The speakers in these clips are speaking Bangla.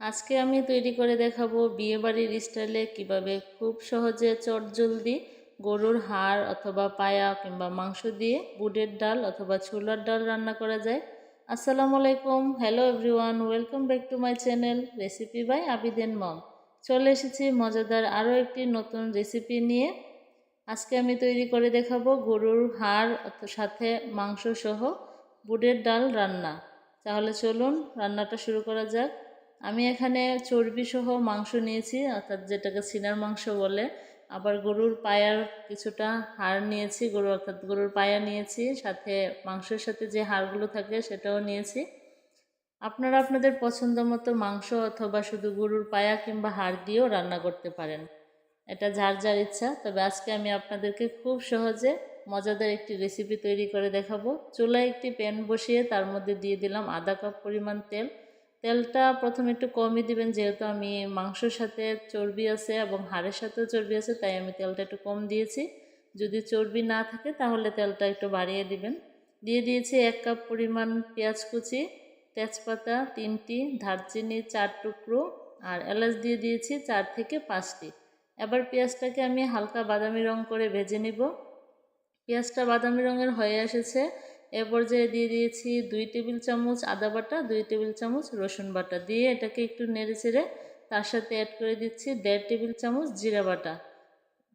আজকে আমি তৈরি করে দেখাবো বিয়েবাড়ির স্টাইলে কীভাবে খুব সহজে চটজলদি গরুর হাড় অথবা পায়া কিংবা মাংস দিয়ে বুটের ডাল অথবা ছোলার ডাল রান্না করা যায়। আসসালামু আলাইকুম, hello everyone, welcome back to my channel recipe by Abiden mom. চলে এসেছি মজাদার আরও একটি নতুন রেসিপি নিয়ে। আজকে আমি তৈরি করে দেখাবো গরুর হাড় সাথে মাংস সহ বুটের ডাল রান্না। তাহলে চলুন রান্নাটা শুরু করা যাক। আমি এখানে চর্বি সহ মাংস নিয়েছি, অর্থাৎ যেটাকে সিনার মাংস বলে। আবার গরুর পায়ার কিছুটা হাড় নিয়েছি, গরু অর্থাৎ গরুর পায়া নিয়েছি, সাথে মাংসের সাথে যে হাড়গুলো থাকে সেটাও নিয়েছি। আপনারা আপনাদের পছন্দ মতো মাংস অথবা শুধু গরুর পায়া কিংবা হাড় দিয়েও রান্না করতে পারেন। এটা যার যার ইচ্ছা। তবে আজকে আমি আপনাদেরকে খুব সহজে মজাদার একটি রেসিপি তৈরি করে দেখাবো। চুলায় একটি প্যান বসিয়ে তার মধ্যে দিয়ে দিলাম আধা কাপ পরিমাণ তেল। তেলটা প্রথমে একটু কমই দিবেন, যেহেতু আমি মাংসর সাথে চর্বি আছে এবং হাড়ের সাথেও চর্বি আছে, তাই আমি তেলটা একটু কম দিয়েছি। যদি চর্বি না থাকে, তাহলে তেলটা একটু বাড়িয়ে দিবেন। দিয়ে দিয়েছি এক কাপ পরিমাণ পেঁয়াজ কুচি, তেজপাতা তিনটি, দারচিনি চার টুকরো আর এলাচ দিয়ে দিয়েছি চার থেকে পাঁচটি। এবার পেঁয়াজটাকে আমি হালকা বাদামি রং করে ভেজে নিব। পেঁয়াজটা বাদামি রঙের হয়ে এসেছে। এ পর্যায়ে দিয়ে দিয়েছি দুই টেবিল চামচ আদা বাটা, দুই টেবিল চামচ রসুন বাটা। দিয়ে এটাকে একটু নেড়ে চেড়ে তার সাথে অ্যাড করে দিচ্ছি দেড় টেবিল চামচ জিরা বাটা।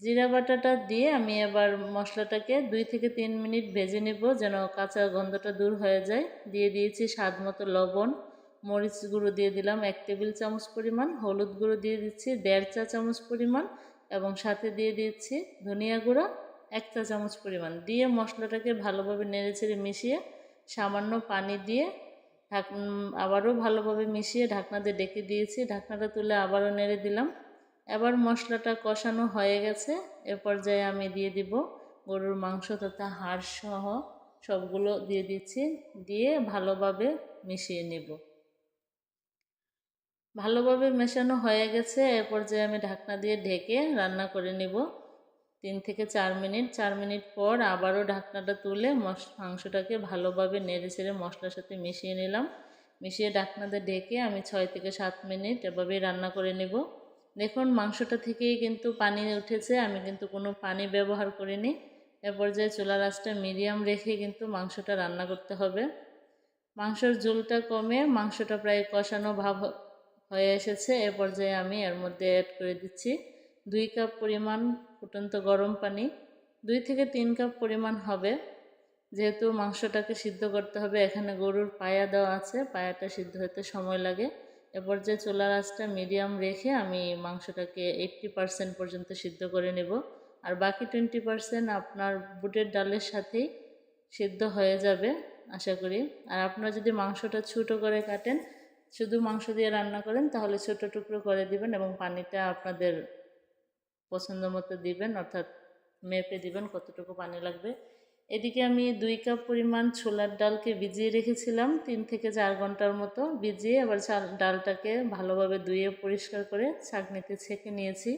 জিরা বাটাটা দিয়ে আমি এবার মশলাটাকে দুই থেকে তিন মিনিট ভেজে নেব যেন কাঁচা গন্ধটা দূর হয়ে যায়। দিয়ে দিয়েছি স্বাদ মতো লবণ, মরিচ গুঁড়ো দিয়ে দিলাম এক টেবিল চামচ পরিমাণ, হলুদ গুঁড়ো দিয়ে দিচ্ছি দেড় চা চামচ পরিমাণ এবং সাথে দিয়ে দিচ্ছি ধনিয়া গুঁড়ো এক চা চামচ পরিমাণ দিয়ে মশলাটাকে ভালোভাবে নেড়ে চেড়ে মিশিয়ে সামান্য পানি দিয়ে ঢাক আবারও ভালোভাবে মিশিয়ে ঢাকনা দিয়ে ডেকে দিয়েছি। ঢাকনাটা তুলে আবারও নেড়ে দিলাম। এবার মশলাটা কষানো হয়ে গেছে। এ পর্যায়ে আমি দিয়ে দিব গরুর মাংস তথা হাড় সহ সবগুলো দিয়ে দিচ্ছি। দিয়ে ভালোভাবে মিশিয়ে নেব। ভালোভাবে মেশানো হয়ে গেছে। এ পর্যায়ে আমি ঢাকনা দিয়ে ঢেকে রান্না করে নেব। তিন থেকে চার মিনিট চার মিনিট পর আবারও ঢাকনাটা তুলে মশ, মাংসটাকে ভালোভাবে নেড়ে ছেড়ে মশলার সাথে মিশিয়ে নিলাম। মিশিয়ে ঢাকনাতে ঢেকে আমি ছয় থেকে সাত মিনিট এভাবেই রান্না করে নেব। দেখুন, মাংসটা থেকেই কিন্তু পানি উঠেছে, আমি কিন্তু কোনো পানি ব্যবহার করিনি। এ পর্যায়ে চুলা রাসটা মিডিয়াম রেখে কিন্তু মাংসটা রান্না করতে হবে। মাংসর ঝোলটা কমে মাংসটা প্রায় কষানো ভাব হয়ে এসেছে, এ পর্যায়ে আমি এর মধ্যে অ্যাড করে দিচ্ছি। দুই কাপ পরিমাণ ফুটন্ত গরম পানি দুই থেকে তিন কাপ পরিমাণ হবে। যেহেতু মাংসটাকে সিদ্ধ করতে হবে, এখানে গরুর পায়া দেওয়া আছে, পায়াটা সিদ্ধ হতে সময় লাগে। এরপর যে চোলা আঁচটা মিডিয়াম রেখে আমি মাংসটাকে এইট্টি পারসেন্ট পর্যন্ত সিদ্ধ করে নেব। আর বাকি টোয়েন্টি পারসেন্ট আপনার বুটের ডালের সাথেই সিদ্ধ হয়ে যাবে, আশা করি। আর আপনারা যদি মাংসটা ছোটো করে কাটেন, শুধু মাংস দিয়ে রান্না করেন, তাহলে ছোট টুকরো করে দিবেন এবং পানিটা আপনাদের পছন্দ মতো দিবেন, অর্থাৎ মেপে দিবেন কতটুকু পানি লাগবে। এদিকে আমি দুই কাপ পরিমাণ ছোলার ডালকে ভিজিয়ে রেখেছিলাম, তিন থেকে চার ঘণ্টার মতো ভিজিয়ে আবার ডালটাকে ভালোভাবে ধুয়ে পরিষ্কার করে ছাঁকনিতে ছেঁকে নিয়েছি।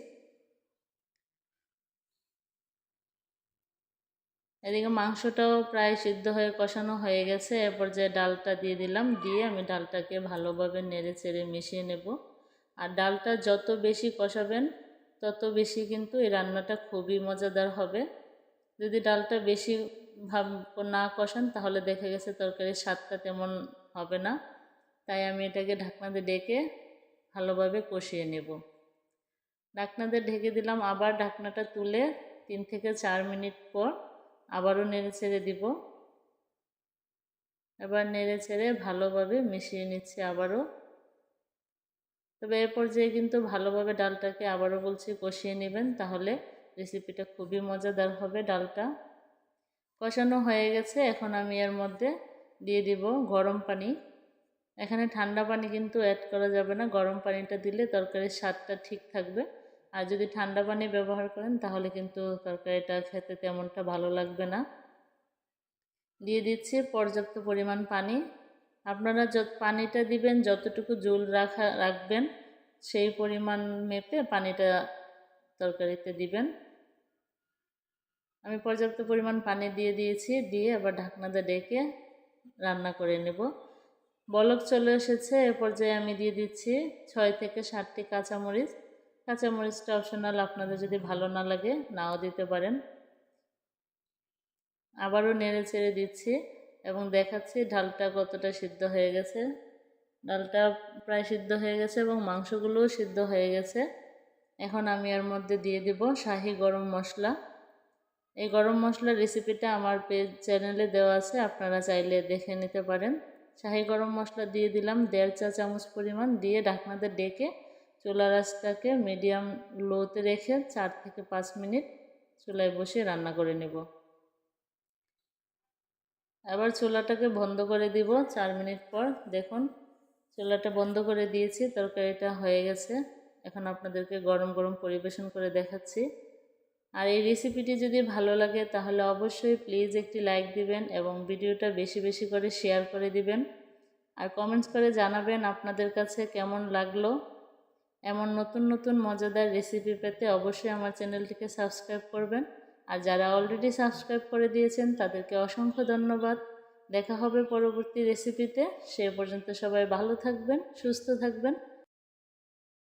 এদিকে মাংসটাও প্রায় সিদ্ধ হয়ে কষানো হয়ে গেছে এরপর যে ডালটা দিয়ে দিলাম, দিয়ে আমি ডালটাকে ভালোভাবে নেড়ে চেড়ে মিশিয়ে নেব। আর ডালটা যত বেশি কষাবেন তত বেশি কিন্তু এই রান্নাটা খুবই মজাদার হবে। যদি ডালটা বেশি ভাব না কষান, তাহলে দেখা গেছে তরকারির স্বাদটা তেমন হবে না। তাই আমি এটাকে ঢাকনাতে ডেকে ভালোভাবে কষিয়ে নেব। ঢাকনাতে ঢেকে দিলাম, আবার ঢাকনাটা তুলে তিন থেকে চার মিনিট পর আবারও নেড়ে ছেড়ে দিব। এবার নেড়ে ছেড়ে ভালোভাবে মিশিয়ে নিচ্ছি আবারও। তবে এর পর্যায়ে কিন্তু ভালোভাবে ডালটাকে আবারও বলছি কষিয়ে নেবেন, তাহলে রেসিপিটা খুবই মজাদার হবে ডালটা। কষানো হয়ে গেছে, এখন আমি এর মধ্যে দিয়ে দিব গরম পানি। এখানে ঠান্ডা পানি কিন্তু অ্যাড করা যাবে না, গরম পানিটা দিলে তরকারির স্বাদটা ঠিক থাকবে। আর যদি ঠান্ডা পানি ব্যবহার করেন, তাহলে কিন্তু তরকারিটা খেতে তেমনটা ভালো লাগবে না। দিয়ে দিচ্ছি পর্যাপ্ত পরিমাণ পানি। আপনারা যত পানিটা দিবেন, যতটুকু জল রাখা, রাখবেন, সেই পরিমাণ মেপে পানিটা তরকারিতে দিবেন। আমি পর্যাপ্ত পরিমাণ পানি দিয়ে দিয়েছি, দিয়ে আবার ঢাকনাতে ডেকে রান্না করে নেব। বলক চলে এসেছে, এ পর্যায়ে আমি দিয়ে দিচ্ছি ছয় থেকে সাতটি কাঁচামরিচ। কাঁচামরিচটা অপশনাল আপনাদের যদি ভালো না লাগে, নাও দিতে পারেন। আবারও নেড়ে চেড়ে দিচ্ছি। এবং দেখাচ্ছি ডালটা কতটা সিদ্ধ হয়ে গেছে। ডালটা প্রায় সিদ্ধ হয়ে গেছে এবং মাংসগুলোও সিদ্ধ হয়ে গেছে। এখন আমি এর মধ্যে দিয়ে দিব শাহি গরম মশলা। এই গরম মশলার রেসিপিটা আমার পেজ চ্যানেলে দেওয়া আছে, আপনারা চাইলে দেখে নিতে পারেন। শাহি গরম মশলা দিয়ে দিলাম দেড় চা চামচ পরিমাণ, দিয়ে ঢাকনাতে ডেকে চুলা রাসটাকে মিডিয়াম লোতে রেখে চার থেকে পাঁচ মিনিট চুলায় বসিয়ে রান্না করে নেব। আবার চুলাটাকে বন্ধ করে দিব চার মিনিট পর। দেখুন, চুলাটা বন্ধ করে দিয়েছি, তরকারিটা হয়ে গেছে। এখন আপনাদেরকে গরম গরম পরিবেশন করে দেখাচ্ছি। আর এই রেসিপিটি যদি ভালো লাগে, তাহলে অবশ্যই প্লিজ একটি লাইক দিবেন এবং ভিডিওটা বেশি বেশি করে শেয়ার করে দিবেন। আর কমেন্টস করে জানাবেন আপনাদের কাছে কেমন লাগল। এমন নতুন নতুন মজাদার রেসিপি পেতে অবশ্যই আমার চ্যানেলটিকে সাবস্ক্রাইব করবেন। আর যারা অলরেডি সাবস্ক্রাইব করে দিয়েছেন, তাদেরকে অসংখ্য ধন্যবাদ। দেখা হবে পরবর্তী রেসিপিতে সে পর্যন্ত সবাই ভালো থাকবেন, সুস্থ থাকবেন।